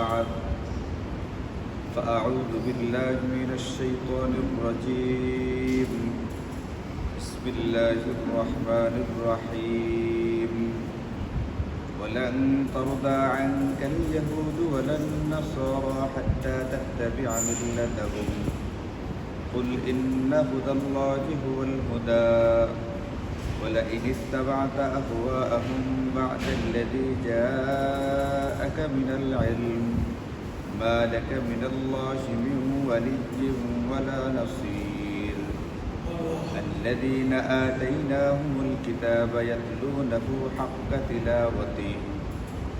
بعد. فأعوذ بالله من الشيطان الرجيم. بسم الله الرحمن الرحيم. ولن ترضى عنك اليهود ولا النصارى حتى تتبع ملتهم. قل إن هدى الله هو الهدى. ولئن اتبعت أهواءهم بعد الذي جاءك من العلم ما لك من الله من ولي ولا نصير. الذين آتيناهم الكتاب يتلونه حق تلاوته.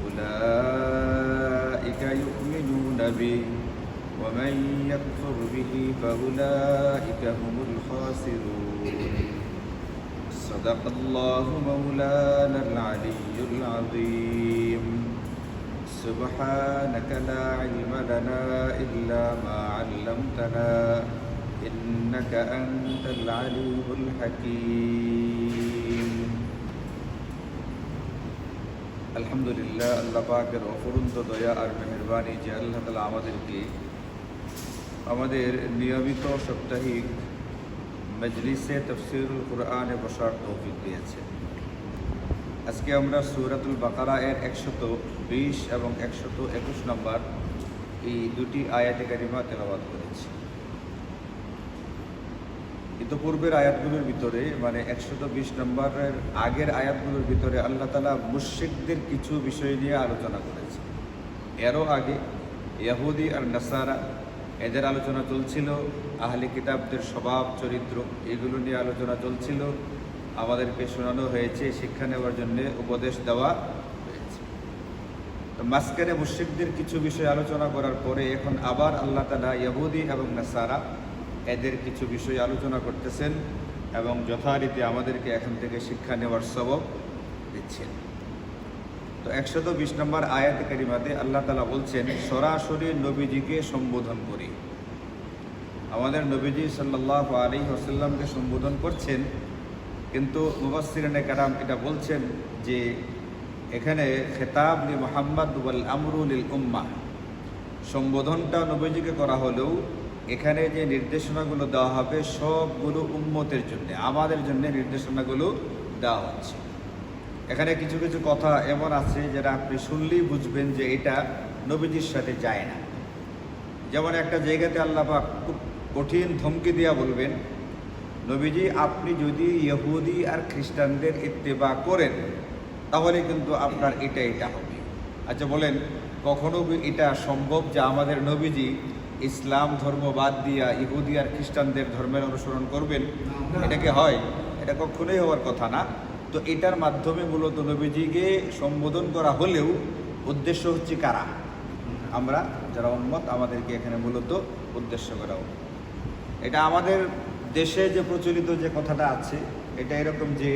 أولئك يؤمنون به. ومن يكفر به فأولئك هم الخاسرون. صدق الله مولانا العلي العظيم. سبحانك لا علم لنا إلا ما علمتنا إنك أنت العليم الحكيم আলহামদুলিল্লাহ আল্লাহ পাকের অফুরন্ত দয়া আর মেহরবানি যে আল্লাহ তালা আমাদেরকে আমাদের নিয়মিত সাপ্তাহিক মজলিসে তফসিরুল কোরআনে বসার তৌফিক দিয়েছে আজকে আমরা সুরাতুল বাকারা এর একশত বিশ এবং একশত একুশ নম্বর এই দুটি আয়াতে কারিমা তেলাবাদ করেছি। ইতপূর্বের আয়াতগুলোর ভিতরে মানে একশত বিশ নম্বরের আগের আয়াতগুলোর ভিতরে আল্লাহ তালা মুশ্রিকদের কিছু বিষয় নিয়ে আলোচনা করেছে। এরও আগে ইয়াহুদি আর নাসারা এদের আলোচনা চলছিল, আহলে কিতাবদের স্বভাব, চরিত্র এগুলো নিয়ে আলোচনা চলছিল। আমাদেরকে শোনানো হয়েছে, শিক্ষা নেওয়ার জন্য উপদেশ দেওয়া হয়েছে। তো মাঝখানে মুশ্রিকদের কিছু বিষয় আলোচনা করার পরে এখন আবার আল্লাহ তালা ইয়াহুদি এবং নাসারা এদের কিছু বিষয় আলোচনা করতেছেন এবং যথারীতি আমাদেরকে এখান থেকে শিক্ষা নেওয়ার সবক দিচ্ছেন। তো একশত বিশ নম্বর আয়াত কারিমাতে আল্লাহ তালা বলছেন, সরাসরি নবীজিকে সম্বোধন করি। আমাদের নবীজি সাল্লাহ আলী আসাল্লামকে সম্বোধন করছেন কিন্তু মুবাসিরানে কারাম এটা বলছেন যে এখানে খেতাব লি মোহাম্মদ আমরুল উম্মা সম্বোধনটা নবীজিকে করা হলেও এখানে যে নির্দেশনাগুলো দেওয়া হবে সবগুলো উম্মতের জন্য, আমাদের জন্য নির্দেশনাগুলো দেওয়া হচ্ছে। এখানে কিছু কিছু কথা এমন আছে যেটা আপনি শুনলেই বুঝবেন যে এটা নবীজির সাথে যায় না। যেমন একটা জায়গাতে আল্লাপাক খুব কঠিন ধমকি দিয়া বলবেন নবীজি, আপনি যদি ইহুদি আর খ্রিস্টানদের ইত্তেবা করেন, তাহলে কিন্তু আপনার এটা এটা হবে। আচ্ছা বলেন, কখনো এটা সম্ভব যে আমাদের নবীজি ইসলাম ধর্ম বাদ দিয়া ইহুদি আর খ্রিস্টানদের ধর্মের অনুসরণ করবেন? এটাকে হয়? এটা কখনোই হওয়ার কথা না। তো এটার মাধ্যমে মূলত নবীজিকে সম্বোধন করা হলেও উদ্দেশ্য হচ্ছে কারা? আমরা, যারা উন্মত আমাদেরকে এখানে মূলত উদ্দেশ্য করা এটা আমাদের দেশে যে প্রচলিত যে কথাটা আছে, এটা এরকম যে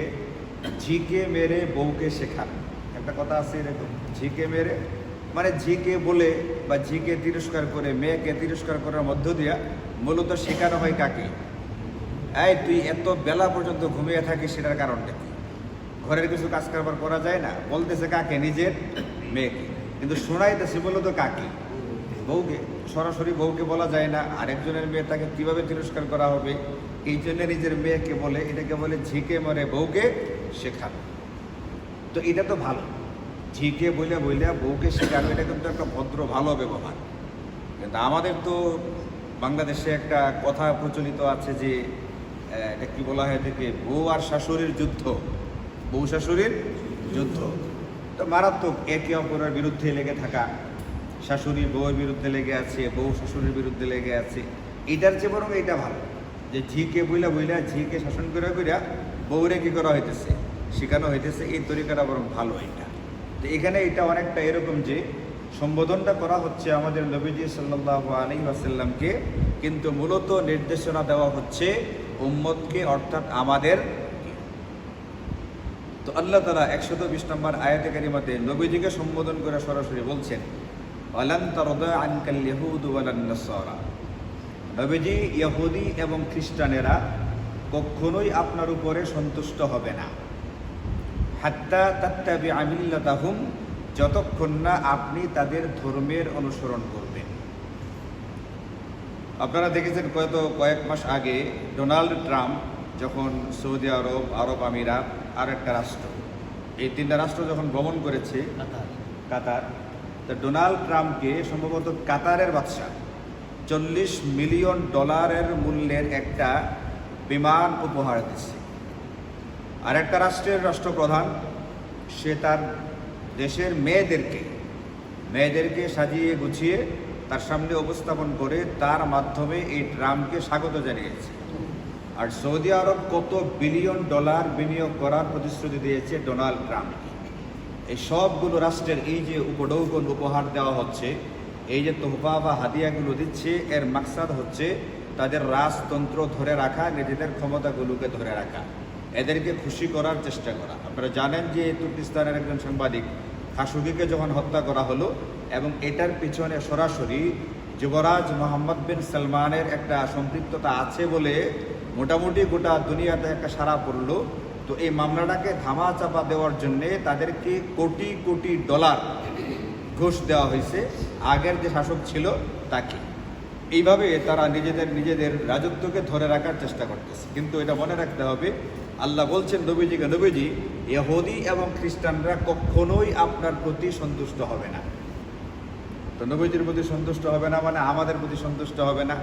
ঝিকে মেরে বউকে শেখানো একটা কথা আছে এরকম, ঝিকে মেরে মানে ঝিকে বলে বা ঝিকে তিরস্কার করে, মেয়েকে তিরস্কার করার মধ্য দিয়া মূলত শেখানো হয় কাকে? এই, তুই এত বেলা পর্যন্ত ঘুমিয়ে থাকিস সেটার কারণটা কি? ঘরের কিছু কাজ কারবার করা যায় না? বলতেছে কাকে? নিজের মেয়েকে। কিন্তু শোনাইতেছে মূলত কাকে? বউকে, সরাসরি বউকে বলা যায় না, আরেকজনের মেয়ে তাকে কীভাবে তিরস্কার করা হবে? এই জন্য নিজের মেয়েকে বলে, এটাকে বলে ঝিকে মরে বউকে শেখানো। তো এটা তো ভালো। ঝিকে বলে বইলে বউকে শেখানো, এটা কিন্তু একটা ভদ্র, ভালো ব্যবহার। কিন্তু আমাদের তো বাংলাদেশে একটা কথা প্রচলিত আছে যে এটা কি বলা হয় থেকে বউ আর শাশুড়ির যুদ্ধ। বউ শাশুড়ির যুদ্ধ। তো মারাত্মক একে অপরের বিরুদ্ধে লেগে থাকা। শাশুড়ি বউয়ের বিরুদ্ধে লেগে আছে, বউ শাশুড়ির বিরুদ্ধে লেগে আছে, এটার চেয়ে বরং এটা ভালো। যে ঝিকে বইলা বইলা ঝিকে শাসন করে কইরা বউরে কি করা হইতেছে, শেখানো হইতেছে, এই তরিকাটা বরং ভালো এটা তো এখানে এটা অনেকটা এরকম যে সম্বোধনটা করা হচ্ছে আমাদের নবীজি সাল্লাহ আলী আসাল্লামকে কিন্তু মূলত নির্দেশনা দেওয়া হচ্ছে উম্মতকে, অর্থাৎ আমাদের তো আল্লাহ তালা একশত বিশ নম্বর আয়াতে কারিমাতে নবীজিকে সম্বোধন করে সরাসরি বলছেন নবীজি ইহুদি এবং খ্রিস্টানেরা কখনোই আপনার উপরে সন্তুষ্ট হবে না। হাত্তা তাত্তাবি আমিল্লাতাহুম যতক্ষণ না আপনি তাদের ধর্মের অনুসরণ করবেন। আপনারা দেখেছেন কয়তো কয়েক মাস আগে ডোনাল্ড ট্রাম্প যখন সৌদি আরব আরব আমিরাত আর একটা রাষ্ট্র এই তিনটা রাষ্ট্র যখন ভ্রমণ করেছে কাতার তা ডোনাল্ড ট্রাম্পকে সম্ভবত কাতারের বাদশা চল্লিশ মিলিয়ন ডলারের মূল্যের একটা বিমান উপহার দিচ্ছে। আর একটা রাষ্ট্রের রাষ্ট্রপ্রধান, সে তার দেশের মেয়েদেরকে মেয়েদেরকে সাজিয়ে গুছিয়ে তার সামনে উপস্থাপন করে তার মাধ্যমে এই ট্রাম্পকে স্বাগত জানিয়েছে। আর সৌদি আরব কত বিলিয়ন ডলার বিনিয়োগ করার প্রতিশ্রুতি দিয়েছে ডোনাল্ড ট্রাম্পকে এই সবগুলো রাষ্ট্রের এই যে উপডৌকন উপহার দেওয়া হচ্ছে, এই যে তোহফা বা হাদিয়াগুলো দিচ্ছে, এর মাকসাদ হচ্ছে তাদের রাজতন্ত্র ধরে রাখা, নিজেদের ক্ষমতাগুলোকে ধরে রাখা। এদেরকে খুশি করার চেষ্টা করা। আপনারা জানেন যে তুর্কিস্তানের একজন সাংবাদিক খাসুগিকে যখন হত্যা করা হলো এবং এটার পিছনে সরাসরি যুবরাজ মোহাম্মদ বিন সালমানের একটা সম্পৃক্ততা আছে বলে মোটামুটি গোটা দুনিয়াতে একটা সারা পড়ল তো এই মামলাটাকে ধামা চাপা দেওয়ার জন্যে তাদেরকে কোটি কোটি ডলার ঘুষ দেওয়া হয়েছে। আগের যে শাসক ছিল তাকে। এইভাবে তারা নিজেদের নিজেদের রাজত্বকে ধরে রাখার চেষ্টা করতেছে। কিন্তু এটা মনে রাখতে হবে, আল্লাহ বলছেন, নবীজিকে, নবীজি, ইহুদি এবং খ্রিস্টানরা কখনোই আপনার প্রতি সন্তুষ্ট হবে না। তো নবীজির প্রতি সন্তুষ্ট হবে না মানে আমাদের প্রতি সন্তুষ্ট হবে না।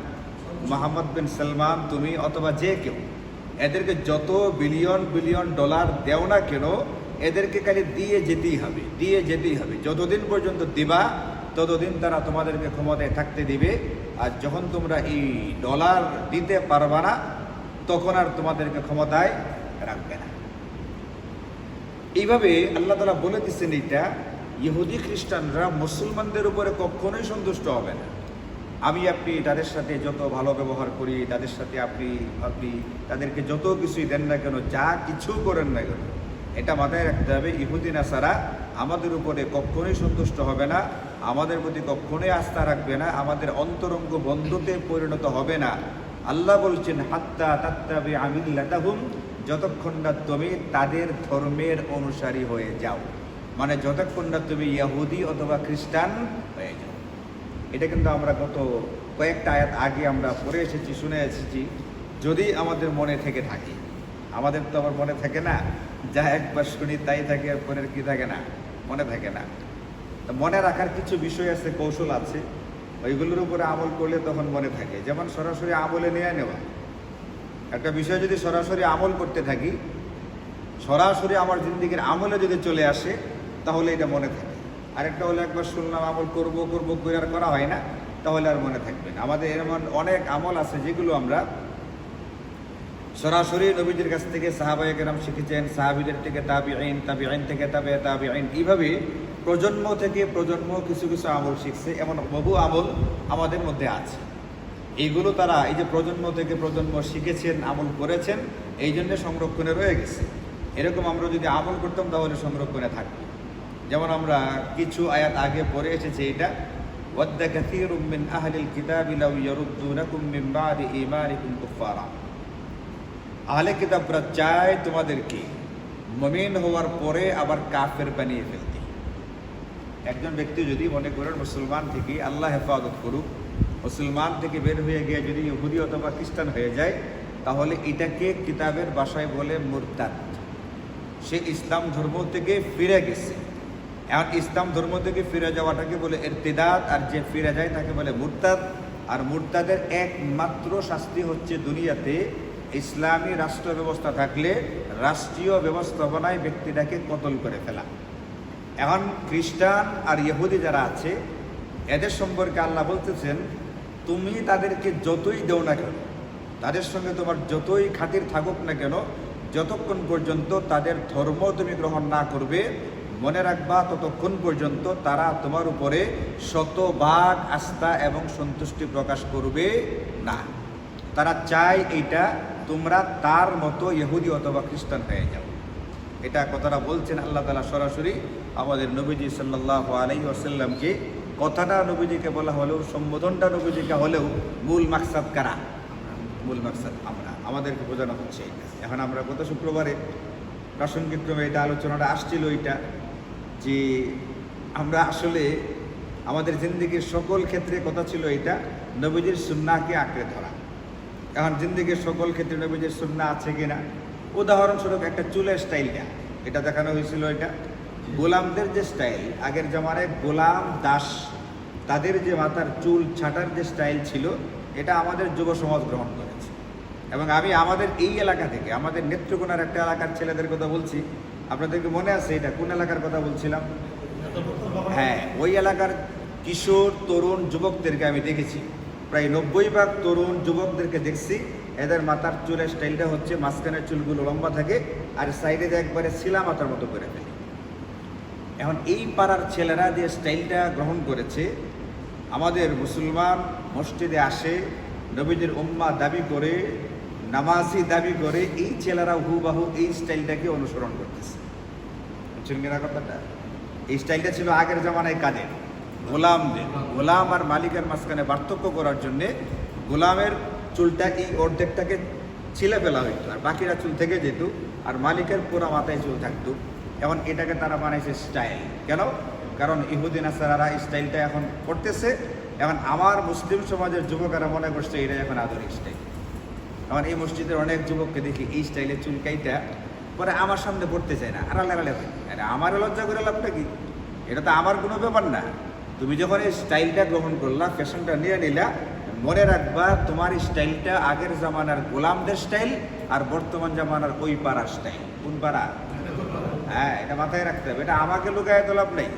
মোহাম্মদ বিন সালমান, তুমি অথবা যে কেউ। এদেরকে যত বিলিয়ন বিলিয়ন ডলার দেও না কেন, এদেরকে খালি দিয়ে যেতেই হবে, দিয়ে যেতেই হবে। যতদিন পর্যন্ত দিবা, ততদিন তারা তোমাদেরকে ক্ষমতায় থাকতে দিবে। আর যখন তোমরা এই ডলার দিতে পারবা না, তখন আর তোমাদেরকে ক্ষমতায় রাখবে না। এইভাবে আল্লাহ তালা বলে দিচ্ছেন এইটা, ইহুদি খ্রিস্টানরা মুসলমানদের উপরে কখনোই সন্তুষ্ট হবে না। আমি আপনি তাদের সাথে যত ভালো ব্যবহার করি, তাদের সাথে আপনি আপনি তাদেরকে যত কিছুই দেন না কেন, যা কিছু করেন না কেন, এটা মাথায় রাখতে হবে। ইহুদি নাসারা আমাদের উপরে কখনোই সন্তুষ্ট হবে না, আমাদের প্রতি কখনোই আস্থা রাখবে না, আমাদের অন্তরঙ্গ বন্ধুতে পরিণত হবে না। আল্লাহ বলছেন, হাত্তা তাত্তাবে আমিল্লাতাহুম, যতক্ষণ না তুমি তাদের ধর্মের অনুসারী হয়ে যাও। মানে যতক্ষণ না তুমি ইয়াহুদি অথবা খ্রিস্টান হয়ে যাও। এটা কিন্তু আমরা গত কয়েকটা আয়াত আগে আমরা পড়ে এসেছি, শুনে এসেছি। যদি আমাদের মনে থেকে থাকে, আমাদের তো আবার মনে থাকে না, যা একবার শুনি তাই থাকে, আর পরের কি থাকে না, মনে থাকে না। তো মনে রাখার কিছু বিষয় আছে, কৌশল আছে, ওইগুলোর উপরে আমল করলে তখন মনে থাকে। যেমন সরাসরি আমলে নিয়ে নেওয়া। একটা বিষয় যদি সরাসরি আমল করতে থাকি, সরাসরি আমার জিন্দিগির আমলে যদি চলে আসে, তাহলে এটা মনে থাকে। আরেকটা হলো একবার শুনলাম আমল করব করব করে আর করা হয় না, তাহলে আর মনে থাকবে না। আমাদের এমন অনেক আমল আছে যেগুলো আমরা সরাসরি নবীজির কাছ থেকে সাহাবায়ে কেরাম শিখেছেন, সাহাবিদের থেকে তাবি আইন তাবি আইন থেকে তাবে তাবি আইন এইভাবে প্রজন্ম থেকে প্রজন্ম কিছু কিছু আমল শিখছে, এমন বহু আমল আমাদের মধ্যে আছে। এইগুলো তারা এই যে প্রজন্ম থেকে প্রজন্ম শিখেছেন, আমল করেছেন, এই জন্য সংরক্ষণে রয়ে গেছে। এরকম আমরা যদি আমল করতাম, তাহলে সংরক্ষণে থাকবে যেমন আমরা কিছু আয়াত আগে পড়ে এসেছি এটা, ওয়াদ্দ কাসীরুম মিন আহলিল কিতাবি লাউ ইয়ারুদ্দুনাকুম মিন বাদি ঈমানিকুম কুফারা আহলে কিতাবরা চায় তোমাদেরকে মমিন হওয়ার পরে আবার কাফের বানিয়ে ফেলতে। একজন ব্যক্তি যদি মনে করেন মুসলমান থেকে আল্লাহ হেফাজত করুক, মুসলমান থেকে বের হয়ে গিয়ে যদি ইহুদি অথবা খ্রিস্টান হয়ে যায়, তাহলে এটাকে কিতাবের বাসায় বলে মুরতাদ। সে ইসলাম ধর্ম থেকে ফিরে গেছে। এখন ইসলাম ধর্ম থেকে ফিরে যাওয়াটাকে বলে এরতেদাত আর যে ফিরে যায় তাকে বলে মুরতাদ। আর মুরতাদের একমাত্র শাস্তি হচ্ছে দুনিয়াতে ইসলামী রাষ্ট্র ব্যবস্থা থাকলে রাষ্ট্রীয় ব্যবস্থাপনায় ব্যক্তিটাকে কতল করে ফেলা। এখন খ্রিস্টান আর ইহুদি যারা আছে, এদের সম্পর্কে আল্লাহ বলতেছেন, তুমি তাদেরকে যতই দেও না কেন, তাদের সঙ্গে তোমার যতই খাতির থাকুক না কেন, যতক্ষণ পর্যন্ত তাদের ধর্ম তুমি গ্রহণ না করবে মনে রাখবা, ততক্ষণ পর্যন্ত তারা তোমার উপরে শতভাগ আস্থা এবং সন্তুষ্টি প্রকাশ করবে না। তারা চায় এইটা তোমরা তার মতো ইহুদি অথবা খ্রিস্টান হয়ে যাও। এটা কথাটা বলছেন আল্লাহ তালা সরাসরি আমাদের নবীজি সাল্লাহ আলাই আসাল্লামকে কথাটা নবীজিকে বলা হলেও, সম্বোধনটা নবীজিকে হলেও মূল মাকসাদ কারা? মূল মাকসাদ আমরা। আমাদেরকে বোঝানো হচ্ছে এখন আমরা গত শুক্রবারে প্রাসঙ্গিক ক্রমে এটা আলোচনাটা আসছিল এটা যে আমরা আসলে আমাদের জিন্দিগির সকল ক্ষেত্রে কথা ছিল এটা নবীজির সুন্নাকে আঁকড়ে ধরা। এখন জিন্দিগির সকল ক্ষেত্রে নবীজির সুন্না আছে কিনা? উদাহরণস্বরূপ একটা চুলের স্টাইলটা এটা দেখানো হয়েছিল এটা। গোলামদের যে স্টাইল আগের জামানায় গোলাম, দাস, তাদের যে মাথার চুল ছাটার যে স্টাইল ছিল, এটা আমাদের যুব সমাজ গ্রহণ করেছে। এবং আমি আমাদের এই এলাকা থেকে, আমাদের নেত্রকোনার একটা এলাকার ছেলেদের কথা বলছি আপনাদেরকে মনে আছে এটা? কোন এলাকার কথা বলছিলাম? হ্যাঁ ওই এলাকার কিশোর, তরুণ যুবকদেরকে আমি দেখেছি। প্রায় নব্বই ভাগ তরুণ যুবকদেরকে দেখছি। এদের মাথার চুলের স্টাইলটা হচ্ছে, মাঝখানের চুলগুলো লম্বা থাকে আর সাইডে একবারে শিলা মাথার মতো করে ফেলে। এখন এই পাড়ার ছেলেরা যে স্টাইলটা গ্রহণ করেছে, আমাদের মুসলমান মসজিদে আসে, নবীদের উম্মা দাবি করে, নামাজি দাবি করে, এই ছেলেরা হুবাহু এই স্টাইলটাকে অনুসরণ করতেছে বুঝছেন কিনা কথাটা এই স্টাইলটা ছিল আগের জামানায় কাজের গোলামদের। গোলাম আর মালিকের মাঝখানে পার্থক্য করার জন্যে গোলামের চুলটা এই অর্ধেকটাকে ছিলে ফেলা হইতো, আর বাকিরা চুল থেকে যেত, আর মালিকের পুরো মাথায় চুল থাকতো। এখন এটাকে তারা বানাইছে স্টাইল কেন? কারণ ইহুদিন আসারারা স্টাইলটা এখন করতেছে। এখন আমার মুসলিম সমাজের যুবকেরা মনে করছে এটা এখন আধুনিক স্টাইল এখন এই মসজিদের অনেক যুবককে দেখি এই স্টাইলের চুলকাইটা পরে আমার সামনে পড়তে চায় না আড়ালে আড়ালে হয় আরে আমার লজ্জা করে লাভটা কি? এটা তো আমার কোনো ব্যাপার না। তুমি যখন এই স্টাইলটা গ্রহণ করলা, ফ্যাশনটা নিয়ে নিলা, মনে রাখবা তোমার এই স্টাইলটা আগের জামানার গোলামদের স্টাইল আর বর্তমান জামানার ওই পাড়ার স্টাইল। কোন পাড়া? হ্যাঁ এটা মাথায় রাখতে হবে। এটা আমাকে লুকায় তো লাভ নেই।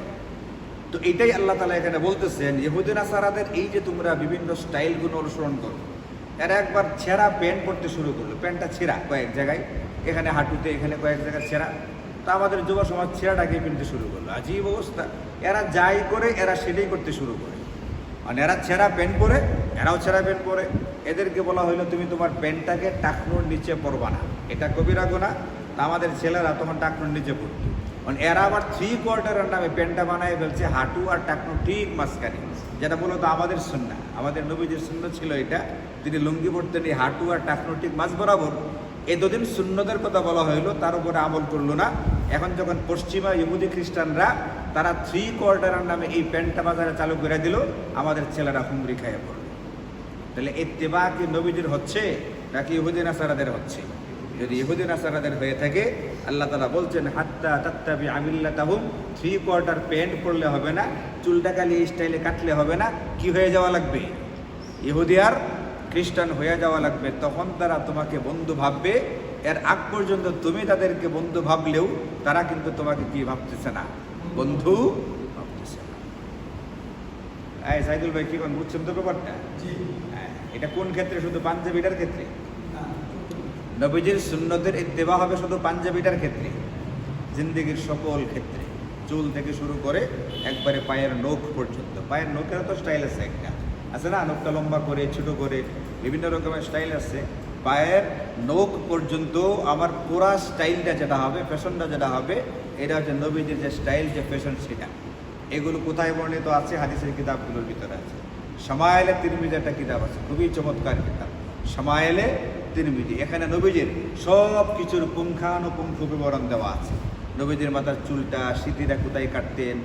তো এটাই আল্লাহ তালা এখানে বলতেছেন ইহুদিন আসারাদের এই যে তোমরা বিভিন্ন স্টাইলগুলো অনুসরণ করো, এরা একবার ছেঁড়া প্যান্ট পরতে শুরু করল। প্যান্টটা ছেঁড়া কয়েক জায়গায়, এখানে হাঁটুতে, এখানে কয়েক জায়গায় ছেঁড়া। তো আমাদের যুব সমাজ ছেঁড়াটাকে কিনতে শুরু করল। আজীব অবস্থা। এরা যাই করে, এরা সেটাই করতে শুরু করে। মানে এরা ছেঁড়া প্যান্ট পরে, এরাও ছেঁড়া প্যান্ট পরে। এদেরকে বলা হইল, তুমি তোমার প্যান্টটাকে টাকনোর নিচে পরবা না। এটা কবিরা গোনা তা আমাদের ছেলেরা তখন টাকনোর নিচে পড়তো। মানে এরা আবার থ্রি কোয়ার্টারের নামে প্যান্টটা বানায় ফেলছে, হাঁটু আর টাকনো ঠিক মাঝখানে। যেটা মূলত আমাদের সুন্না আমাদের নবীজির শূন্য ছিল এটা। তিনি লুঙ্গি পড়তেন এই হাঁটু আর টাকনো ঠিক মাঝ বরাবর। এই দুদিন শূন্যদের কথা বলা হইল, তার উপরে আমল করল না। এখন যখন পশ্চিমা ইহুদি খ্রিস্টানরা, তারা থ্রি কোয়ার্টারের নামে এই প্যান্টটা বাজারে চালু করে দিল, আমাদের ছেলেরা হুমড়ি খাইয়ে পড়ল। তাহলে এত্তেবা কি নবীদের হচ্ছে, নাকি ইহুদিন আসারাদের হচ্ছে? যদি ইহুদিন আসারাদের হয়ে থাকে, আল্লাহ তালা বলছেন, হাত্তা তাত্তাবি আমিল্লা তাহুম থ্রি কোয়ার্টার প্যান্ট পরলে হবে না, চুলটা এই স্টাইলে কাটলে হবে না, কি হয়ে যাওয়া লাগবে? ইহুদি আর খ্রিস্টান হয়ে যাওয়া লাগবে তখন তারা তোমাকে বন্ধু ভাববে। এর আগ পর্যন্ত তুমি তাদেরকে বন্ধু ভাবলেও তারা কিন্তু তোমাকে কি ভাবতেছে না? বন্ধু ভাবতেছে না। এই সাইদুল ভাই কি কোন বুঝছেন তো ব্যাপারটা? হ্যাঁ, এটা কোন ক্ষেত্রে? শুধু পাঞ্জাবিটার ক্ষেত্রে? নবীজির সুন্নতের দেওয়া হবে শুধু পাঞ্জাবিটার ক্ষেত্রে। জিন্দিগির সকল ক্ষেত্রে। চুল থেকে শুরু করে একবারে পায়ের নখ পর্যন্ত। পায়ের নখের তো স্টাইল আছে একটা। আছে না? নখটা লম্বা করে ছোট করে। বিভিন্ন রকমের স্টাইল আছে। পায়ের নখ পর্যন্ত আমার পুরা স্টাইলটা যেটা হবে, ফ্যাশনটা যেটা হবে, এটা হচ্ছে নবীজির যে স্টাইল, যে ফ্যাশন, সেটা। এগুলো কোথায় বর্ণিত আছে? হাদিসের কিতাবগুলোর ভিতরে আছে। সামায়েলে তিরমিজি একটা কিতাব আছে, খুবই চমৎকার কিতাব। সামায়েলে তিরমিজি, এখানে নবীজির সব কিছুর পুঙ্খানুপুঙ্খ বিবরণ দেওয়া আছে। নবীজির মাথার চুলটা স্মৃতিটা কোথায় কাটতেন,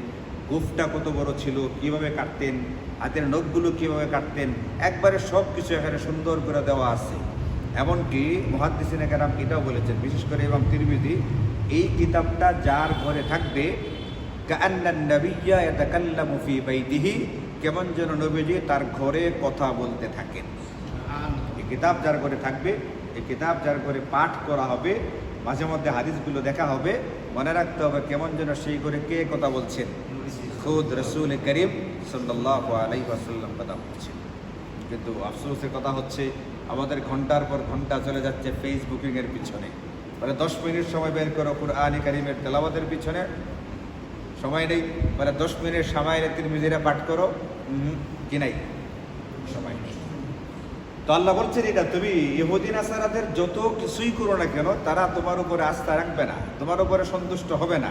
গুফটা কত বড় ছিল, কীভাবে কাটতেন হাতের নখগুলো কীভাবে কাটতেন? একবারে সব কিছু এখানে সুন্দর করে দেওয়া আছে। এমনকি মহাদ্দিসিন কেরাম এটাও বলেছেন, বিশেষ করে এবং তিরমিজি, এই কিতাবটা যার ঘরে থাকবে কেমন যেন নবীজি তার ঘরে কথা বলতে থাকেন। এই কিতাব যার ঘরে থাকবে, এই কিতাব যার ঘরে পাঠ করা হবে, মাঝে মধ্যে হাদিসগুলো দেখা হবে, মনে রাখতে হবে কেমন যেন সেই ঘরে কে কথা বলছেন? খুদ রসুল করিম। সাল্লাহ আলাই ওয়াসাল্লাম কথা বলছেন কিন্তু আফসোসের কথা হচ্ছে, আমাদের ঘণ্টার পর ঘণ্টা চলে যাচ্ছে ফেসবুকিংয়ের পিছনে। মানে দশ মিনিট সময় বের করো কুরআনি কারিমের তেলাবাদের পিছনে। সময় নেই মানে দশ মিনিট সময় তিন মিজিরা পাঠ করো। কি নাই? সময় নেই। তো আল্লাহ বলছেন, এটা তুমি ইহুদিন আসারাদের যত কিছুই করো না কেন, তারা তোমার উপরে আস্থা রাখবে না, তোমার উপরে সন্তুষ্ট হবে না।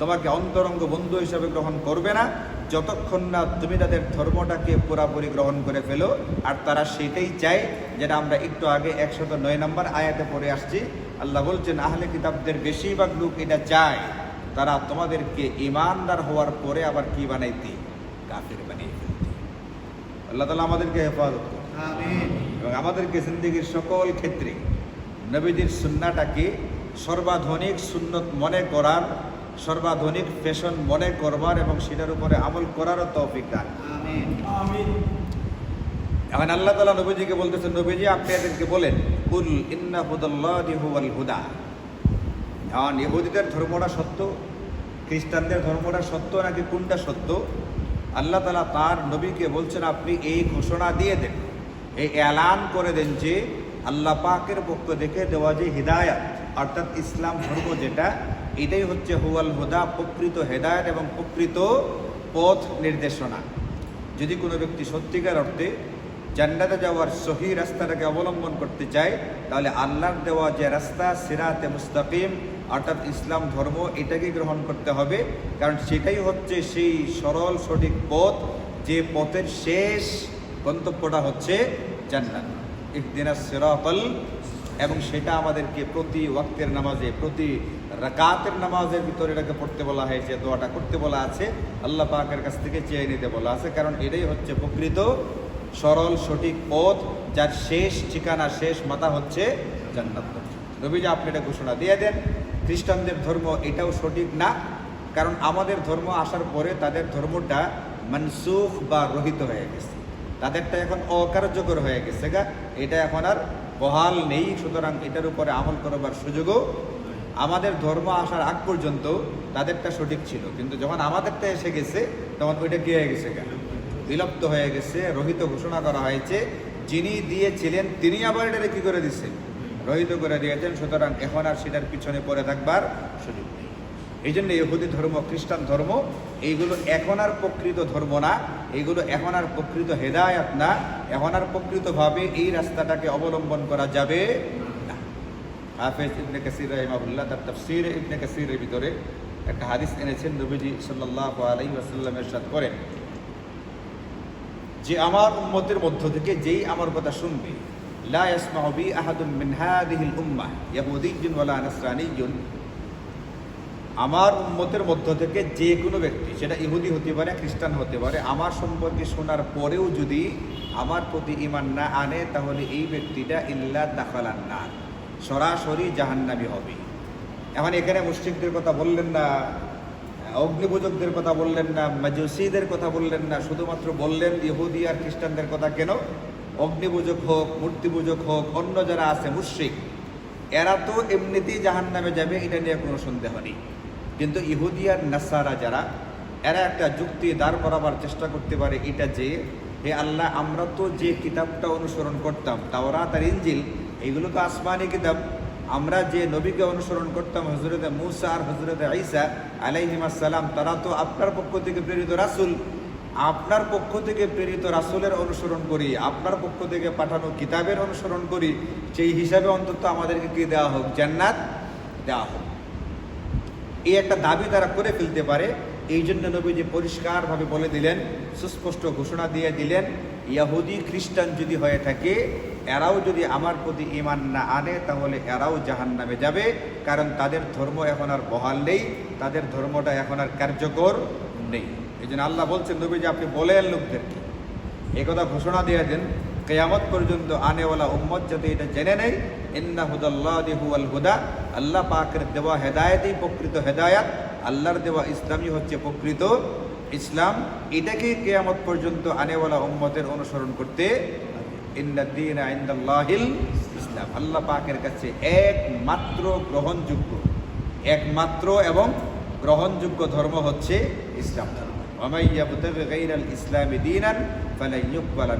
তোমাকে অন্তরঙ্গ বন্ধু হিসাবে গ্রহণ করবে না। যতক্ষণ না তুমি তাদের ধর্মটাকে পুরাপুরি গ্রহণ করে ফেলো আর তারা সেটাই চায় যেটা আমরা একটু আগে একশত নয় নম্বর আয়াতে পড়ে আসছি। আল্লাহ বলছেন আহলে কিতাবদের বেশিরভাগ লোক এটা চায়। তারা তোমাদেরকে ইমানদার হওয়ার পরে আবার কি বানাইতে? কাফের বানিয়ে ফেলতে। আল্লাহ তালা আমাদেরকে হেফাজত এবং আমাদেরকে জিন্দগির সকল ক্ষেত্রে নবীজির সুন্নাটাকে সর্বাধুনিক সুন্নত মনে করার সর্বাধুনিক ফ্যাশন মনে করবার এবং সেটার উপরে আমল করারও তৌফিক দান। আমিন। আমিন। এখন আল্লাহ তালা নবীজিকে বলতেছেন নবীজি আপনি এদেরকে বলেন কুল ইন্না হুয়াল হুদা। এখন ইহুদিদের ধর্মটা সত্য খ্রিস্টানদের ধর্মটা সত্য নাকি কোনটা সত্য? আল্লাহ তালা তার নবীকে বলছেন আপনি এই ঘোষণা দিয়ে দেন এই এলান করে দেন যে আল্লাহ পাকের পক্ষ থেকে দেওয়া যে হৃদায়ত অর্থাৎ ইসলাম ধর্ম যেটা এটাই হচ্ছে হুয়াল হুদা, প্রকৃত হেদায়ত এবং প্রকৃত পথ নির্দেশনা। যদি কোনো ব্যক্তি সত্যিকার অর্থে জান্নাতে যাওয়ার সহি রাস্তাটাকে অবলম্বন করতে চায়, তাহলে আল্লাহর দেওয়া যে রাস্তা, সিরাতে মুস্তাকিম, অর্থাৎ ইসলাম ধর্ম এটাকে গ্রহণ করতে হবে। কারণ সেটাই হচ্ছে সেই সরল, সঠিক পথ, যে পথের শেষ গন্তব্যটা হচ্ছে জান্নাত। ইহদিনা সিরাতাল, এবং সেটা আমাদেরকে প্রতি ওয়াক্তের নামাজে, প্রতি রাকাতের নামাজের ভিতরে এটাকে পড়তে বলা হয়েছে, দোয়াটা করতে বলা আছে, আল্লাহ পাকের কাছ থেকে চেয়ে নিতে বলা আছে, কারণ এটাই হচ্ছে প্রকৃত সরল, সঠিক পথ, যার শেষ ঠিকানা, শেষ মাথা হচ্ছে জান্নাত রবিজা আপনি এটা ঘোষণা দিয়ে দেন, খ্রিস্টানদের ধর্ম এটাও সঠিক না, কারণ আমাদের ধর্ম আসার পরে তাদের ধর্মটা মনসুখ বা রহিত হয়ে গেছে। তাদেরটা এখন অকার্যকর হয়ে গেছে গা, এটা এখন আর বহাল নেই, সুতরাং এটার উপরে আমল করবার সুযোগও আমাদের ধর্ম আসার আগ পর্যন্ত তাদেরটা সঠিক ছিল। কিন্তু যখন আমাদেরটা এসে গেছে, তখন ওইটা কি হয়ে গেছে গা? বিলুপ্ত হয়ে গেছে, রহিত ঘোষণা করা হয়েছে, যিনি দিয়েছিলেন, তিনি আবার এটাকে কি করে দিচ্ছেন রহিত করে দিয়েছেন, সুতরাং এখন আর সেটার পিছনে পড়ে থাকবার সুযোগ নেই। এই জন্য ইহুদি ধর্ম, খ্রিস্টান ধর্ম, এইগুলো এখন আর প্রকৃত ধর্ম না, এইগুলো এখন আর প্রকৃত হেদায়াত না, এখন আর প্রকৃতভাবে এই রাস্তাটাকে অবলম্বন করা যাবে হাফেজ ইবনে কাসির রহিমাবুল্লাহ তার তফসির ইবনে কাসিরের ভিতরে একটা হাদিস এনেছেন নবীজি সাল্লাল্লাহু আলাইহি ওয়াসাল্লাম এরশাদ করেন, যে আমার উম্মতের মধ্য থেকে যেই আমার কথা শুনবে, লা ইয়াসমাউ বি আহাদুম মিন হাদিহিল উম্মাহ, ইয়াহুদিয়্যুন ওয়ালা নাসরানিয়্যুন। আমার উম্মতের মধ্য থেকে যে কোনো ব্যক্তি, সেটা ইহুদি হতে পারে, খ্রিস্টান হতে পারে, আমার সম্পর্কে শোনার পরেও যদি আমার প্রতি ইমান না আনে, তাহলে এই ব্যক্তিটা ইল্লা দাখালান না সরাসরি জাহান্নামি হবে। এখন এখানে মুসলিমদের কথা বললেন না, অগ্নিপূজকদের কথা বললেন না, মাজুসিদের কথা বললেন না, শুধুমাত্র বললেন ইহুদি আর খ্রিস্টানদের কথা কেন? অগ্নিপূজক হোক মূর্তি পূজক হোক, অন্য যারা আছে মুশ্রিক, এরা তো এমনিতেই জাহান নামে যাবে, এটা নিয়ে কোনো সন্দেহ নেই। কিন্তু ইহুদি আর নাসারা যারা, এরা একটা যুক্তি দাঁড় করাবার চেষ্টা করতে পারে, এটা যে, হে আল্লাহ, আমরা তো যে কিতাবটা অনুসরণ করতাম তাওরা তার ইঞ্জিল এগুলো তো আসমানি কিতাব। আমরা যে নবীকে অনুসরণ করতাম হজরতে মুসা আর হজরতে আইসা আলাইহিমাসাল্লাম তারা তো আপনার পক্ষ থেকে প্রেরিত রাসুল। আপনার পক্ষ থেকে প্রেরিত রাসুলের অনুসরণ করি, আপনার পক্ষ থেকে পাঠানো কিতাবের অনুসরণ করি, সেই হিসাবে অন্তত আমাদেরকে কি দেওয়া হোক? জান্নাত দেওয়া হোক। এই একটা দাবি তারা করে ফেলতে পারে। এই জন্য নবীজি পরিষ্কারভাবে বলে দিলেন, সুস্পষ্ট ঘোষণা দিয়ে দিলেন, ইয়াহুদি খ্রিস্টান যদি হয়ে থাকে এরাও যদি আমার প্রতি ইমান না আনে, তাহলে এরাও জাহান নামে যাবে। কারণ তাদের ধর্ম এখন আর বহাল নেই, তাদের ধর্মটা এখন আর কার্যকর নেই। এই জন্য আল্লাহ বলছেন নবী যে আপনি বলেন লোকদেরকে। এই কথা ঘোষণা দিয়ে দেন, কেয়ামত পর্যন্ত আনেওয়ালা উম্মত যাতে এটা জেনে নেই ইন্না হুদাল্লাহ হুয়াল হুদা, আল্লাহ পাকের দেওয়া হেদায়তই প্রকৃত হেদায়াত, আল্লাহর দেওয়া ইসলামই হচ্ছে প্রকৃত ইসলাম। এটাকেই কেয়ামত পর্যন্ত আনেওয়ালা উম্মতের অনুসরণ করতে ইন্নাদ্দিন ইন্দাল্লাহিল ইসলাম। আল্লাহ পাকের কাছে একমাত্র গ্রহণযোগ্য। একমাত্র এবং গ্রহণযোগ্য ধর্ম হচ্ছে ইসলাম ধর্ম। ইসলামী দিনান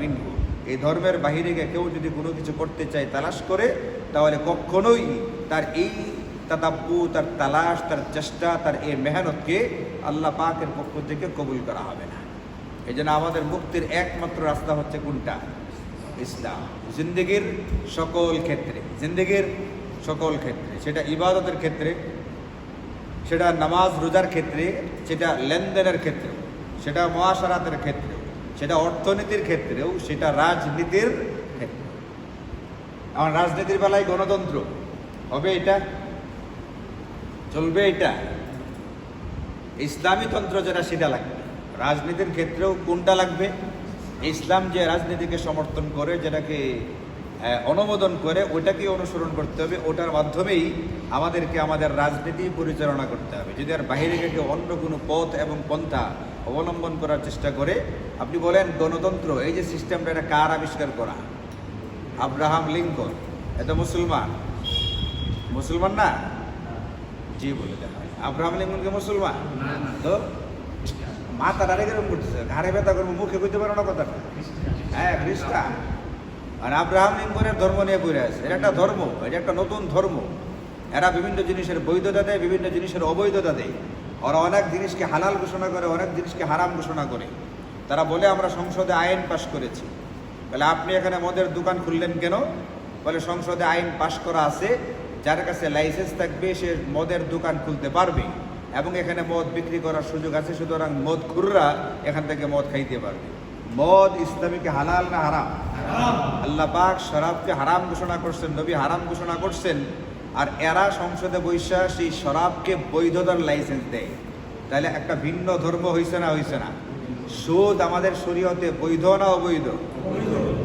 মিনহু। এই ধর্মের বাহিরে গিয়ে কেউ যদি কোনো কিছু করতে চায় তালাশ করে, তাহলে কখনোই তার এই তাদাব্বু, তার তালাশ, তার চেষ্টা, তার এই মেহনতকে আল্লাহ পাকের পক্ষ থেকে কবুল করা হবে না। এই জন্য আমাদের মুক্তির একমাত্র রাস্তা হচ্ছে কোনটা? ইসলাম, জিন্দগির সকল ক্ষেত্রে, জিন্দগির সকল ক্ষেত্রে, সেটা ইবাদতের ক্ষেত্রে, সেটা নামাজ, রোজার ক্ষেত্রে, সেটা লেনদেনের ক্ষেত্রে, সেটা মহাসারাতের ক্ষেত্রে, সেটা অর্থনীতির ক্ষেত্রেও, সেটা রাজনীতির ক্ষেত্রে। আমার রাজনীতির বেলায় গণতন্ত্র, হবে এটা? চলবে এটা? ইসলামী তন্ত্র যেটা, সেটা লাগবে। রাজনীতির ক্ষেত্রেও কোনটা লাগবে? ইসলাম যে রাজনীতিকে সমর্থন করে, যেটাকে অনুমোদন করে ওটাকে অনুসরণ করতে হবে। ওটার মাধ্যমেই আমাদেরকে আমাদের রাজনীতি পরিচালনা করতে হবে। যদি আর বাহিরে কেউ অন্য কোনো পথ এবং পন্থা অবলম্বন করার চেষ্টা করে, আপনি বলেন গণতন্ত্র, এই যে সিস্টেমটা, এটা কার আবিষ্কার করা? আব্রাহাম লিঙ্কন এত মুসলমান। মুসলমান না? জি, বলে দেখা। আব্রাহাম লিঙ্কনকে মুসলমান? তো মাথা ডারে কেরম করতেছে, ঘাড়ে ব্যথা করব, মুখে বুঝতে পারো না কথাটা। হ্যাঁ খ্রিস্টান আর আব্রাহাম লিঙ্কনের ধর্ম নিয়ে পড়ে আছে। এটা একটা ধর্ম এটা একটা নতুন ধর্ম। এরা বিভিন্ন জিনিসের বৈধতা দেয়, বিভিন্ন জিনিসের অবৈধতা দেয়। ওরা অনেক জিনিসকে হালাল ঘোষণা করে, অনেক জিনিসকে হারাম ঘোষণা করে। তারা বলে, আমরা সংসদে আইন পাশ করেছি। বলে, আপনি এখানে মদের দোকান খুললেন কেন? বলে, সংসদে আইন পাশ করা আছে। যার কাছে লাইসেন্স থাকবে, সে মদের দোকান খুলতে পারবে। এবং এখানে মদ বিক্রি করার সুযোগ আছে সুতরাং মদ খুররা এখান থেকে মদ খাইতে পারবে। মদ ইসলামীকে হালাল না হারাম? আল্লাহ পাক শরাবকে হারাম ঘোষণা করছেন নবী হারাম ঘোষণা করছেন আর এরা সংসদে বৈশা সেই শরাবকে বৈধতার লাইসেন্স দেয়। তাহলে একটা ভিন্ন ধর্ম হইছে না হইছে না? সুদ আমাদের শরীয়তে বৈধ না অবৈধ?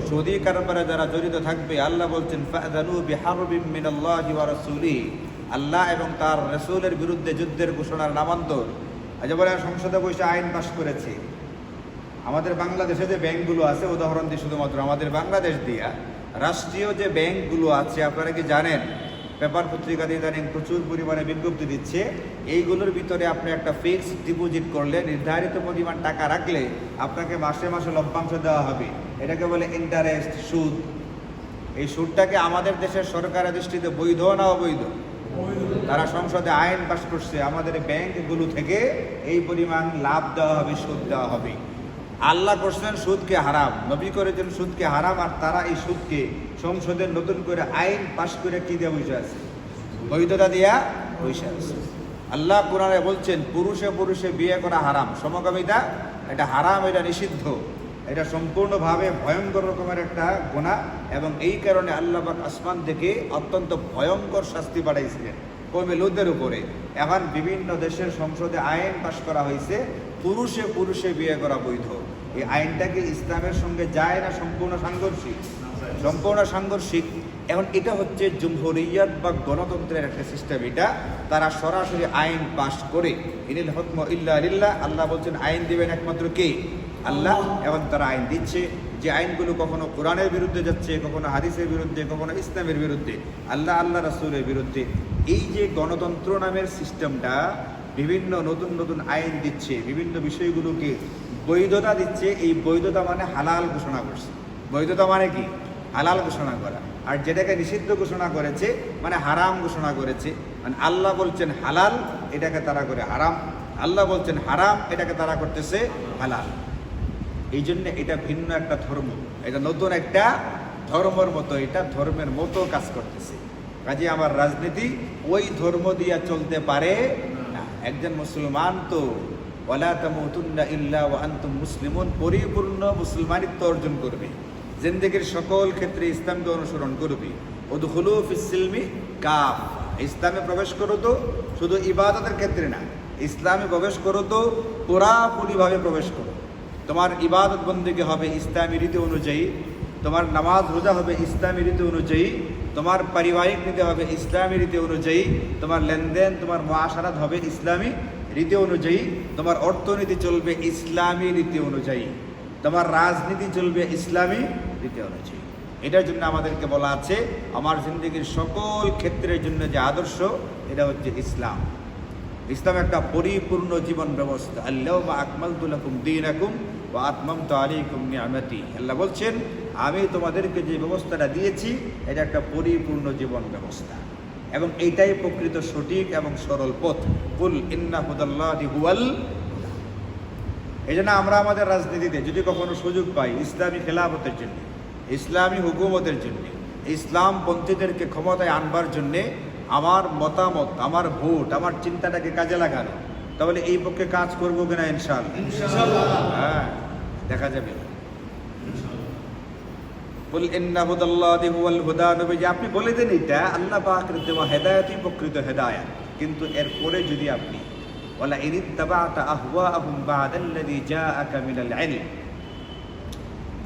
সৌদি কারবারে যারা জড়িত থাকবে আল্লাহ বলছেন ফাদানু বিহারবিম মিনাল্লাহি ওয়া রাসূলিহি। আল্লাহ এবং তার রাসূলের বিরুদ্ধে যুদ্ধের ঘোষণার নামান্তর। আজ বলে সংসদে বসে আইন পাশ করেছে। আমাদের বাংলাদেশে যে ব্যাংকগুলো আছে, উদাহরণ দিয়ে শুধুমাত্র আমাদের বাংলাদেশ দিয়া, রাষ্ট্রীয় যে ব্যাংকগুলো আছে, আপনারা কি জানেন? পেপার পত্রিকা দিয়ে জানেন প্রচুর পরিমাণে বিজ্ঞপ্তি দিচ্ছে, এইগুলোর ভিতরে আপনি একটা ফিক্সড ডিপোজিট করলে নির্ধারিত পরিমাণ টাকা রাখলে আপনাকে মাসে মাসে লভ্যাংশ দেওয়া হবে। এটাকে বলে ইন্টারেস্ট সুদ। এই সুদটাকে আমাদের দেশের সরকারের দৃষ্টিতে বৈধ না অবৈধ? তারা সংসদে আইন পাশ করছে, আমাদের ব্যাংকগুলো থেকে এই পরিমাণ লাভ দেওয়া হবে, সুদ দেওয়া হবে। আল্লাহ করছেন সুদকে হারাম, নবী করেছেন সুদকে হারাম, আর তারা এই সুদকে সংসদে নতুন করে আইন পাশ করে কি দেওয়া বসে আছে? বৈধতা দিয়া বসে আছে। আল্লাহ কোরআনে বলছেন, পুরুষে পুরুষে বিয়ে করা হারাম, সমকামিতা, এটা হারাম, এটা নিষিদ্ধ। এটা সম্পূর্ণভাবে ভয়ঙ্কর রকমের একটা গোনা এবং এই কারণে আল্লাহ আসমান থেকে অত্যন্ত ভয়ঙ্কর শাস্তি পাঠাইছিলেন। কমে লোকদের উপরে। এখন বিভিন্ন দেশের সংসদে আইন পাশ করা হয়েছে, পুরুষে পুরুষে বিয়ে করা বৈধ। এই আইনটাকে ইসলামের সঙ্গে যায় না সম্পূর্ণ সাংঘর্ষিক? সম্পূর্ণ সাংঘর্ষিক। এখন এটা হচ্ছে জমহুরিয়াত বা গণতন্ত্রের একটা সিস্টেম এটা। তারা সরাসরি আইন পাশ করে। ইনিল হকম ইল্লা আল্লাহ বলছেন, আইন দিবেন একমাত্র কে? আল্লাহ এবং তারা আইন দিচ্ছে যে আইনগুলো কখনো কোরআনের বিরুদ্ধে যাচ্ছে, কখনো হাদিসের বিরুদ্ধে, কখনো ইসলামের বিরুদ্ধে। আল্লাহ আল্লাহ রাসূলের বিরুদ্ধে। এই যে গণতন্ত্র নামের সিস্টেমটা বিভিন্ন নতুন নতুন আইন দিচ্ছে, বিভিন্ন বিষয়গুলোকে বৈধতা দিচ্ছে, এই বৈধতা মানে হালাল ঘোষণা করছে। বৈধতা মানে কি? হালাল ঘোষণা করা। আর যেটাকে নিষিদ্ধ ঘোষণা করেছে মানে হারাম ঘোষণা করেছে। মানে আল্লাহ বলছেন হালাল, এটাকে তারা করে হারাম। আল্লাহ বলছেন হারাম, এটাকে তারা করতেছে হালাল। এই জন্য এটা ভিন্ন একটা ধর্ম। এটা নতুন একটা ধর্মের মতো, এটা ধর্মের মতো কাজ করতেছে। কাজে আমার রাজনীতি ওই ধর্ম দিয়া চলতে পারে না। একজন মুসলমান তো, ওয়ালা তামুতুন্না ইল্লা ওয়া আনতুম মুসলিমুন পরিপূর্ণ মুসলমানিত্ব অর্জন করবে। জিন্দগির সকল ক্ষেত্রে ইসলামকে অনুসরণ করবে। উদখুলু ফিসিলমি কাফ। ইসলামে প্রবেশ করো তো, শুধু ইবাদতের ক্ষেত্রে না, ইসলামে প্রবেশ করো তো, পুরাপুরিভাবে প্রবেশ করো। তোমার ইবাদত বন্দীকে হবে ইসলামী রীতি অনুযায়ী, তোমার নামাজ রোজা হবে ইসলামী রীতি অনুযায়ী, তোমার পারিবারিক রীতি হবে ইসলামী রীতি অনুযায়ী, তোমার লেনদেন, তোমার মহাসারাত হবে ইসলামী রীতি অনুযায়ী, তোমার অর্থনীতি চলবে ইসলামী রীতি অনুযায়ী, তোমার রাজনীতি চলবে ইসলামী রীতি অনুযায়ী। এটার জন্য আমাদেরকে বলা আছে, আমার জিন্দগির সকল ক্ষেত্রের জন্য যে আদর্শ, এটা হচ্ছে ইসলাম। ইসলাম একটা পরিপূর্ণ জীবন ব্যবস্থা। আল্লাহ আকমালতুল্লাকুম দিন আকুম আত্মম তো নিয়ামতি। আল্লাহ বলছেন, আমি তোমাদেরকে যে ব্যবস্থাটা দিয়েছি, এটা একটা পরিপূর্ণ জীবন ব্যবস্থা। এবং এইটাই প্রকৃত সঠিক এবং সরল পথ। কুল ইন্না হুদাল্লাহি এই জন্য আমরা আমাদের রাজনীতিতে যদি কখনো সুযোগ পাই, ইসলামী খেলাফতের জন্য, ইসলামী হুকুমতের জন্য, ইসলাম পন্থীদেরকে ক্ষমতায় আনবার জন্যে, আমার মতামত, আমার ভোট, আমার চিন্তাটাকে কাজে লাগানো তাহলে এই পক্ষে কাজ করব কিনা ইনশাল হ্যাঁ দেখা যাবে। বল ইন্না হুদাল্লাহি হুয়াল হুদা নবী যে আপনি বলে দেন এটা আল্লাহ পাকের দেওয়া হেদায়তই প্রকৃত হেদায়াত। কিন্তু এরপরে যদি আপনি ওয়ালা ইনিত্তাবা'তা আহওয়াআহুম বা'দাল্লাযী জাআকা মিনাল ইলম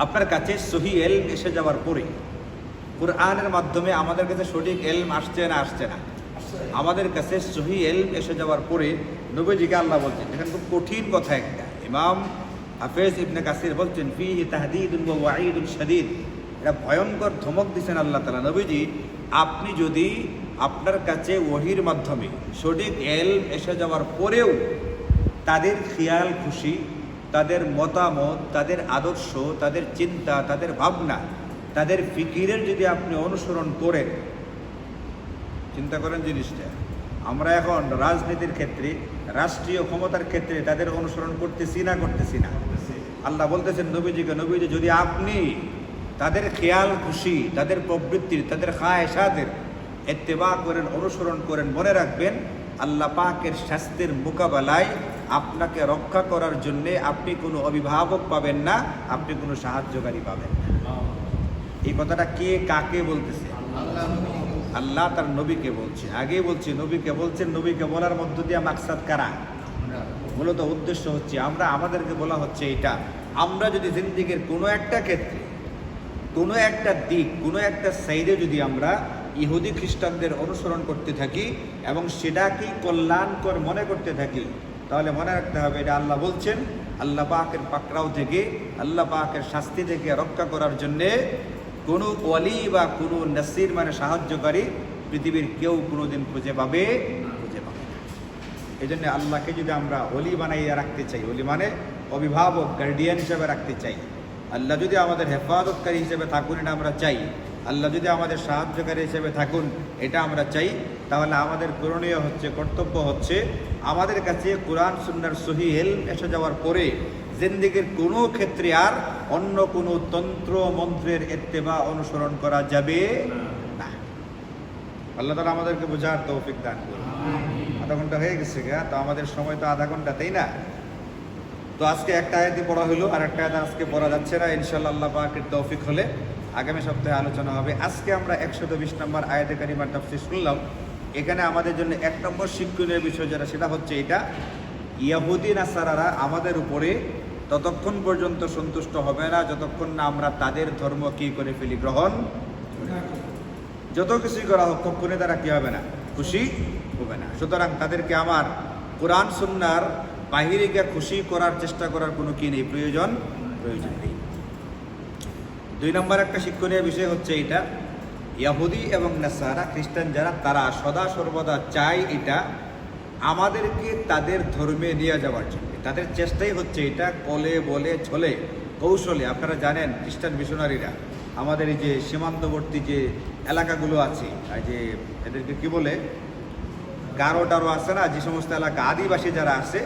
আপনার কাছে সহি এলম এসে যাওয়ার পরে কোরআনের মাধ্যমে আমাদের কাছে সঠিক এলম আসছে না আসছে না। আমাদের কাছে সহি এলম এসে যাওয়ার পরে নবীজিকে আল্লাহ বলছেন এখানে খুব কঠিন কথা একটা। ইমাম হাফেজ ইবনে কাসির বলছেন ফি তাহদিদুন ওয়া ওয়াঈদুন শাদীদ। এটা ভয়ঙ্কর ধমক দিছেন আল্লাহ তালা নবীজি, আপনি যদি আপনার কাছে ওহির মাধ্যমে সঠিক এলম এসে যাওয়ার পরেও তাদের খেয়াল, খুশি, তাদের মতামত, তাদের আদর্শ, তাদের চিন্তা, তাদের ভাবনা, তাদের ফিকিরের যদি আপনি অনুসরণ করেন চিন্তা করেন জিনিসটা। আমরা এখন রাজনীতির ক্ষেত্রে, রাষ্ট্রীয় ক্ষমতার ক্ষেত্রে তাদের অনুসরণ করতেছি না করতেছি না। আল্লাহ বলতেছেন, নবীজিকে, নবীজি, যদি আপনি তাদের খেয়াল, খুশি, তাদের প্রবৃত্তির, তাদের খায়সাদের এত্তেবা করেন, অনুসরণ করেন, মনে রাখবেন, আল্লাহ পাকের স্বাস্থ্যের মোকাবেলায় আপনাকে রক্ষা করার জন্যে আপনি কোনো অভিভাবক পাবেন না, আপনি কোনো সাহায্যকারী পাবেন না। এই কথাটা কে, কাকে বলতেছে? আল্লাহ। তার নবীকে বলছে। আগে বলছে, নবীকে বলছেন, নবীকে বলার মধ্য দিয়ে মাকসাদ কারা? মূলত উদ্দেশ্য হচ্ছে, আমরা আমাদেরকে বলা হচ্ছে এটা, আমরা যদি জিন্দিগির কোনো একটা ক্ষেত্রে, কোনো একটা দিক, কোনো একটা সাইডে যদি আমরা ইহুদি খ্রিস্টানদের অনুসরণ করতে থাকি এবং সেটাকেই কল্যাণকর মনে করতে থাকি, তাহলে মনে রাখতে হবে এটা আল্লাহ বলছেন, আল্লাহ পাকের পাকড়াও থেকে, আল্লাহ পাকের শাস্তি থেকে রক্ষা করার জন্যে কোনো ওয়ালি বা কোনো নাসির মানে সাহায্যকারী পৃথিবীর কেউ কোনোদিন খুঁজে পাবে খুঁজে পাবে এই জন্য আল্লাহকে যদি আমরা অলি বানাইয়া রাখতে চাই অলি মানে অভিভাবক গার্ডিয়ান হিসেবে রাখতে চাই, আল্লাহ যদি আমাদের হেফাজতকারী হিসেবে থাকুন এটা আমরা চাই, আল্লাহ যদি আমাদের সাহায্যকারী হিসেবে থাকুন এটা আমরা চাই, তাহলে আমাদের করণীয় হচ্ছে, কর্তব্য হচ্ছে আমাদের কাছে কোরআন, সুন্নার সহি এলম এসে যাওয়ার পরে জিন্দিগির কোনো ক্ষেত্রে আর অন্য কোনো তন্ত্র মন্ত্রের এত্তেবা অনুসরণ করা যাবে না। আল্লাহ তালা আমাদেরকে বোঝার তৌফিক দান করুন। আধা ঘণ্টা হয়ে গেছে গা তো আমাদের সময় তো আধা ঘণ্টা তাই না। তো আজকে একটা আয়াতি পড়া হলো আর একটা আয়াত আজকে পড়া যাচ্ছে না। ইনশাল্লাহ আল্লাহ পাকের তৌফিক হলে আগামী সপ্তাহে আলোচনা হবে। আজকে আমরা একশত বিশ নম্বর আয়াতে কারিমার তাফসির শুনলাম। এখানে আমাদের জন্য এক নম্বর শিক্ষণীয় বিষয় যেটা সেটা হচ্ছে এটা। ইয়াহুদি নাসারারা আমাদের উপরে ততক্ষণ পর্যন্ত সন্তুষ্ট হবে না, যতক্ষণ না আমরা তাদের ধর্ম কি করে ফেলি গ্রহণ যত কিছুই করা হোক, কখনই তারা কি হবে না? খুশি হবে না। সুতরাং তাদেরকে আমার কোরআন, সুন্নার বাহিরে গিয়ে খুশি করার চেষ্টা করার কোনো কি নেই, প্রয়োজন প্রয়োজন নেই। দুই নম্বর একটা শিক্ষণীয় বিষয় হচ্ছে এটা, ইয়াহুদি এবং নাসারা, খ্রিস্টান যারা, তারা সদা সর্বদা চায় এটা, আমাদেরকে তাদের ধর্মে নিয়ে যাওয়ার জন্য। তাদের চেষ্টাই হচ্ছে এটা কলে বলে ছলে কৌশলে। আপনারা জানেন, খ্রিস্টান মিশনারিরা আমাদের এই যে সীমান্তবর্তী যে এলাকাগুলো আছে, আর যে এদেরকে কি বলে গারো টারো আছে না, যে সমস্ত এলাকা, আদিবাসী যারা আছে,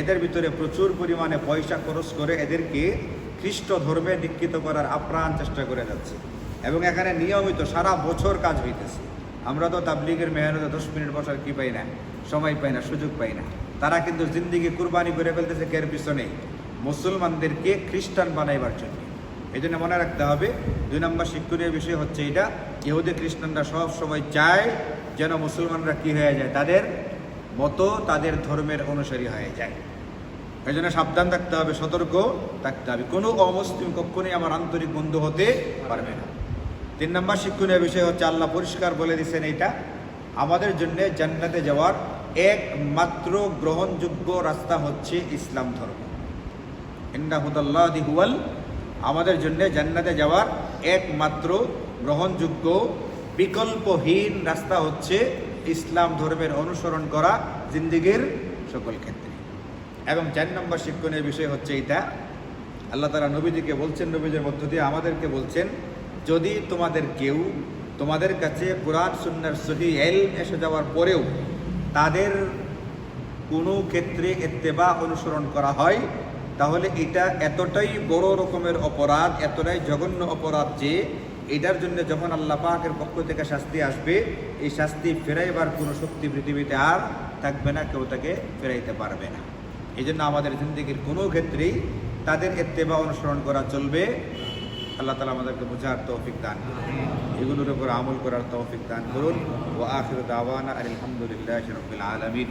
এদের ভিতরে প্রচুর পরিমাণে পয়সা খরচ করে এদেরকে খ্রিস্ট ধর্মে দীক্ষিত করার আপ্রাণ চেষ্টা করে যাচ্ছে। এবং এখানে নিয়মিত সারা বছর কাজ হইতেছে। আমরা তো তাবলিগের মেহনতে দশ মিনিট বসার কি পাই না, সময় পাই না, সুযোগ পাই না। তারা কিন্তু জিন্দিগি কুরবানি করে ফেলতেছে কের পিছনে মুসলমানদেরকে খ্রিস্টান বানাইবার জন্য। এই জন্য মনে রাখতে হবে, দুই নম্বর শিক্ষণীয় বিষয় হচ্ছে এটা, ইহুদি খ্রিস্টানরা সব সময় চায় যেন মুসলমানরা কি হয়ে যায়, তাদের মতো তাদের ধর্মের অনুসারী হয়ে যায়। এই জন্য সাবধান থাকতে হবে, সতর্ক থাকতে হবে। কোনো অমুসলিম কখনোই আমার আন্তরিক বন্ধু হতে পারবে না। তিন নম্বর শিক্ষণীয় বিষয় হচ্ছে, আল্লাহ পরিষ্কার বলে দিয়েছেন এটা, আমাদের জন্য জান্নাতে যাওয়ার একমাত্র গ্রহণযোগ্য রাস্তা হচ্ছে ইসলাম ধর্ম। ইন্দাহুদাল্লাহ আমাদের জন্য জান্নাতে যাওয়ার একমাত্র গ্রহণযোগ্য বিকল্পহীন রাস্তা হচ্ছে ইসলাম ধর্মের অনুসরণ করা জিন্দিগির সকল ক্ষেত্রে। এবং চার নম্বর শিক্ষণীয় বিষয় হচ্ছে এটা, আল্লাহ তারা নবীজিকে বলছেন, নবীজের মধ্য দিয়ে আমাদেরকে বলছেন, যদি তোমাদের কেউ তোমাদের কাছে কোরআন, সুন্নার সহি এল এসে যাওয়ার পরেও তাদের কোনো ক্ষেত্রে এত্তেবা অনুসরণ করা হয়, তাহলে এটা এতটাই বড় রকমের অপরাধ, এতটাই জঘন্য অপরাধ যে এটার জন্য যখন আল্লাহ পাকের পক্ষ থেকে শাস্তি আসবে, এই শাস্তি ফেরাইবার কোনো শক্তি পৃথিবীতে আর থাকবে না, কেউ তাকে ফেরাইতে পারবে না। এই জন্য আমাদের জিন্দিগির কোনো ক্ষেত্রেই তাদের এত্তেবা অনুসরণ করা চলবে। আল্লাহ তালা আমাদেরকে বোঝার তৌফিক দান এগুলোর উপর আমল করার তৌফিক দান করুন। ও আখির দাওয়ানা আলহামদুলিল্লাহ রবিল আলমিন।